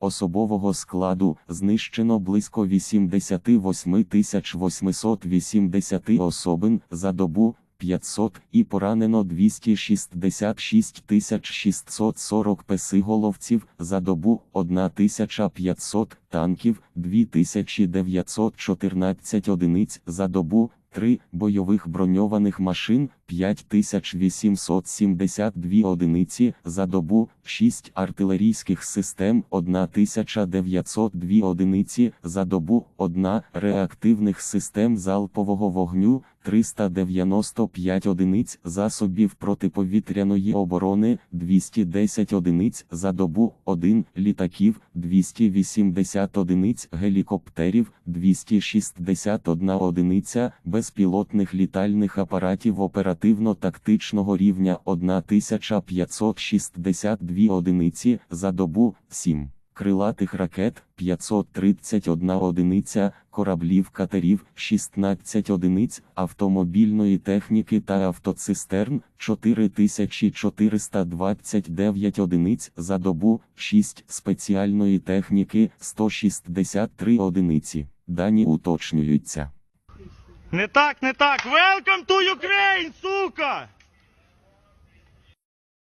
Особового складу знищено близько 88 880 особин за добу 500 і поранено 266 640 песиголовців за добу 1500 танків 2914 одиниць за добу 3 бойових броньованих машин 5872 одиниці за добу 6 артилерійських систем 1902 одиниці за добу 1 реактивних систем залпового вогню 395 одиниць засобів протиповітряної оборони 210 одиниць за добу 1 літаків 280 одиниць гелікоптерів 261 одиниця безпілотних літальних апаратів оперативно-тактичного рівня 1562 одиниці за добу 7. Крилатих ракет 531 одиниця, кораблів катерів 16 одиниць, автомобільної техніки та автоцистерн 4429 одиниць за добу, 6 спеціальної техніки 163 одиниці. Дані уточнюються. Не так, не так. Welcome to Ukraine!